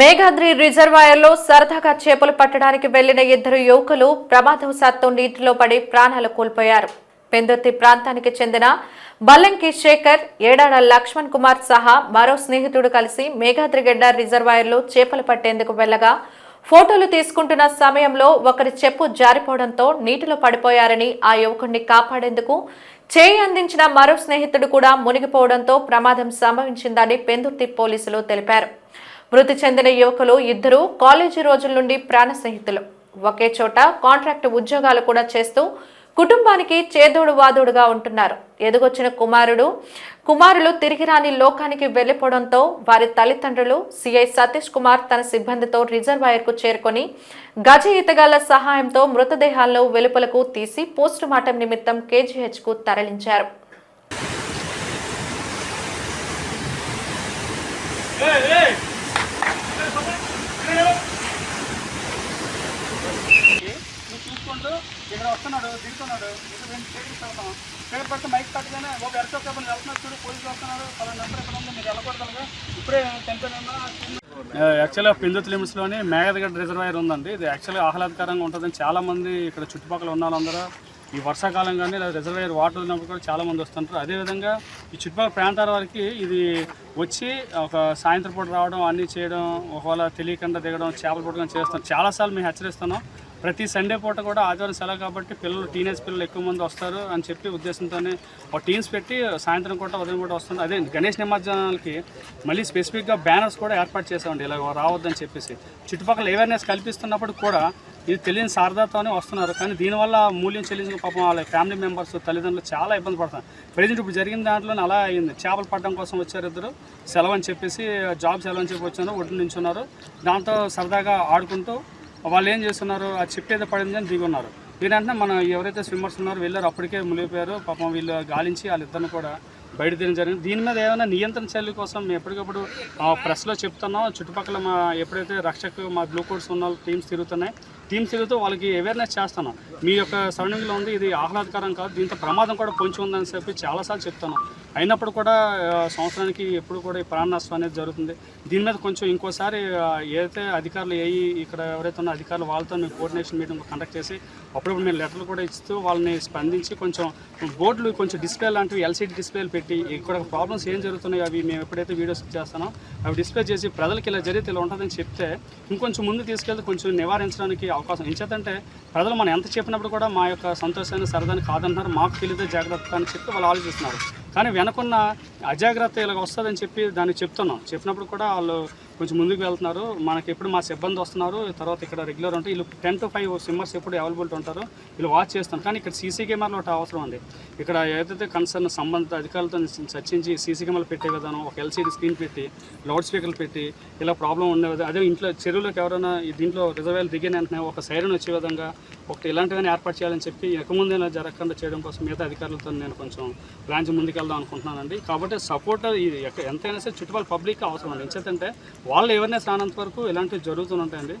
మేఘాద్రి రిజర్వాయర్లో సరదాగా చేపలు పట్టడానికి వెళ్ళిన ఇద్దరు యువకులు ప్రమాదవశాత్తు నీటిలో పడి ప్రాణాలు కోల్పోయారు. పెందుర్తి ప్రాంతానికి చెందిన బల్లంకి శేఖర్ ఏడాడ లక్ష్మణ్ కుమార్ సహా మరో స్నేహితుడు కలిసి మేఘాద్రి గడ్డ రిజర్వాయర్లో చేపలు పట్టేందుకు వెళ్ళగా ఫోటోలు తీసుకుంటున్న సమయంలో ఒకరి చెప్పు జారిపోవడంతో నీటిలో పడిపోయారని ఆ యువకుడిని కాపాడేందుకు చేయి అందించిన మరో స్నేహితుడు కూడా మునిగిపోవడంతో ప్రమాదం సంభవించిందని పెందుర్తి పోలీసులు తెలిపారు. మృతి చెందిన యువకులు ఇద్దరు కాలేజీ రోజుల నుండి ప్రాణ స్నేహితులు ఒకే చోట కాంట్రాక్ట్ ఉద్యోగాలు కూడా చేస్తూ కుటుంబానికి చేదోడు వాదోడుగా ఉంటున్నారు. ఎదుగొచ్చిన కుమారుడు కుమారులు తిరిగి రాని లోకానికి వెళ్ళిపోవడంతో వారి తల్లిదండ్రులు సిఐ సతీష్ కుమార్ తన సిబ్బందితో రిజర్వాయర్కు చేరుకొని గజ ఈతగాళ్ళ సహాయంతో మృతదేహాలను వెలుపలకు తీసి పోస్టుమార్టం నిమిత్తం కేజీహెచ్కు తరలించారు. నువ్వు దిగుతున్నాడు. ఇక్కడ రెండు స్టేట్కి వెళ్తాం స్టేట్ పడితే మైక్ పట్టగానే ఒక ఎరసో పేపర్ వెళ్తున్నారు చూడు పోలీసులు వస్తున్నారు. పలానా నెంబర్ ఎక్కడ ఉందో? మీరు వెళ్ళకూడదు ఇప్పుడే టెన్షన్ యాక్చువల్గా పిందుత్ లిమిట్స్లోని మేఘదగడ్డ రిజర్వాయర్ ఉందండి. ఇది యాక్చువల్గా ఆహ్లాదకరంగా ఉంటుందని చాలామంది ఇక్కడ చుట్టుపక్కల ఉన్న వాళ్ళందరూ ఈ వర్షాకాలం కానీ లేదా రిజర్వాయర్ వాటర్ ఉన్నప్పుడు కూడా చాలామంది వస్తుంటారు. అదేవిధంగా ఈ చుట్టుపక్కల ప్రాంతాల వారికి ఇది వచ్చి ఒక సాయంత్రం పూట రావడం అన్నీ చేయడం ఒకవేళ తెలియకుండా దిగడం చేపలు పట్టడం చేస్తాం చాలాసార్లు మేము హెచ్చరిస్తున్నాం. ప్రతి సండే పూట కూడా ఆదివారం సెలవు కాబట్టి పిల్లలు టీనేజ్ పిల్లలు ఎక్కువ మంది వస్తారు అని చెప్పి ఉద్దేశంతోనే ఒక టీమ్స్ పెట్టి సాయంత్రం పూట ఉదయం కూడా వస్తుంది. అదే గణేష్ నిమజ్జనాలకి మళ్ళీ స్పెసిఫిక్గా బ్యానర్స్ కూడా ఏర్పాటు చేసామండి ఇలా రావద్దని చెప్పేసి. చుట్టుపక్కల అవేర్నెస్ కల్పిస్తున్నప్పుడు కూడా ఇది తెలియని సారథతోనే వస్తున్నారు. కానీ దీనివల్ల మూల్యం చెల్లించిన పాపం వాళ్ళ ఫ్యామిలీ మెంబర్స్ తల్లిదండ్రులు చాలా ఇబ్బంది పడతారు. ప్రజెంట్ ఇప్పుడు జరిగిన దాంట్లోనే అలా అయింది. చేపలు పట్టడం కోసం వచ్చారు ఇద్దరు. సెలవు అని చెప్పేసి జాబ్ సెలవు అని చెప్పి వచ్చారు ఒడ్డు నించున్నారు. దాంతో సరదాగా ఆడుకుంటూ వాళ్ళు ఏం చేస్తున్నారు? ఆ చెప్పేది పడింది అని దిగి ఉన్నారు దీనంటే మనం ఎవరైతే స్విమ్మర్స్ ఉన్నారో వెళ్ళారో అప్పటికే మునిగిపోయారు. పాపం వీళ్ళు గాలించి వాళ్ళిద్దరిని కూడా బయట తీయడం జరిగింది. దీని మీద ఏమైనా నియంత్రణ చర్యల కోసం మేము ఎప్పటికప్పుడు ప్రెస్లో చెప్తున్నాం. చుట్టుపక్కల మా ఎప్పుడైతే రక్షకు మా బ్లూ కోడ్స్ ఉన్న టీమ్స్ తిరుగుతున్నాయి టీమ్స్ తిరుగుతూ వాళ్ళకి అవేర్నెస్ చేస్తున్నాం. మీ యొక్క సరౌండింగ్లో ఉంది. ఇది ఆహ్లాదకరం కాదు. దీంతో ప్రమాదం కూడా పొంచి ఉందని చెప్పి చాలాసార్లు చెప్తున్నాం. అయినప్పుడు కూడా సంవత్సరానికి ఎప్పుడు కూడా ఈ ప్రాణ నష్టం అనేది జరుగుతుంది. దీని మీద కొంచెం ఇంకోసారి ఏదైతే అధికారులు ఏ ఇక్కడ ఎవరైతే ఉన్న అధికారులు వాళ్ళతో మేము కోఆర్డినేషన్ మీటింగ్ కండక్ట్ చేసి అప్పుడప్పుడు మేము లెటర్లు కూడా ఇస్తూ వాళ్ళని స్పందించి కొంచెం బోర్డులు కొంచెం డిస్ప్లే లాంటివి ఎల్సీడీ డిస్ప్లేలు పెట్టి ఇక్కడ ప్రాబ్లమ్స్ ఏం జరుగుతున్నాయో అవి మేము ఎప్పుడైతే వీడియోస్ చేస్తానో అవి డిస్ప్లే చేసి ప్రజలకి ఇలా జరిగితే ఇలా ఉంటుందని చెప్తే ఇంకొంచెం ముందు తీసుకెళ్తే కొంచెం నివారించడానికి అవకాశం. ఎంచేతంటే ప్రజలు మనం ఎంత చెప్పినప్పుడు కూడా మా యొక్క సంతోషాన్ని సరదాన్ని కాదంటున్నారు మాకు తెలియదే జాగ్రత్త అని చెప్పి వాళ్ళు ఆలోచిస్తున్నారు. కానీ వెనకున్న అజాగ్రత్త ఇలా వస్తుందని చెప్పి దాన్ని చెప్తున్నాం. చెప్పినప్పుడు కూడా వాళ్ళు కొంచెం ముందుకు వెళ్తున్నారు. మనకి ఎప్పుడు మా సిబ్బంది వస్తున్నారు. తర్వాత ఇక్కడ రెగ్యులర్ ఉంటే వీళ్ళు టెన్ టు ఫైవ్ సిమ్మర్స్ ఎప్పుడు అవైలబిలిటీ ఉంటారు. వీళ్ళు వాచ్ చేస్తాం కానీ ఇక్కడ సీసీ కెమెరాలు ఒకటి అవసరం ఉంది ఇక్కడ ఏదైతే కన్సర్న్ సంబంధిత అధికారులతో చర్చించి సీసీ కెమెరాలు పెట్టే విధానం ఒక ఎల్సీడీ స్క్రీన్ పెట్టి లౌడ్ స్పీకర్లు పెట్టి ఇలా ప్రాబ్లం ఉండేది అదే ఇంట్లో చెరువులోకి ఎవరైనా దీంట్లో రిజర్వేలు దిగిన వెంటనే ఒక సైరన్ వచ్చే విధంగా ఒకటి ఇలాంటివన్నీ ఏర్పాటు చేయాలని చెప్పి ఇక జరగకుండా చేయడం కోసం మిగతా అధికారులతో నేను కొంచెం బ్రాంచ్ ముందుకెళ్దాం అనుకుంటున్నానండి. కాబట్టి సపోర్ట్ ఇది ఎంతైనా సరే చుట్టుపక్కల పబ్లిక్ అవసరం అండి. ఎందుకంటే వాళ్ళు అవేర్నెస్ రానంత వరకు ఇలాంటివి జరుగుతూ ఉంటాయండి.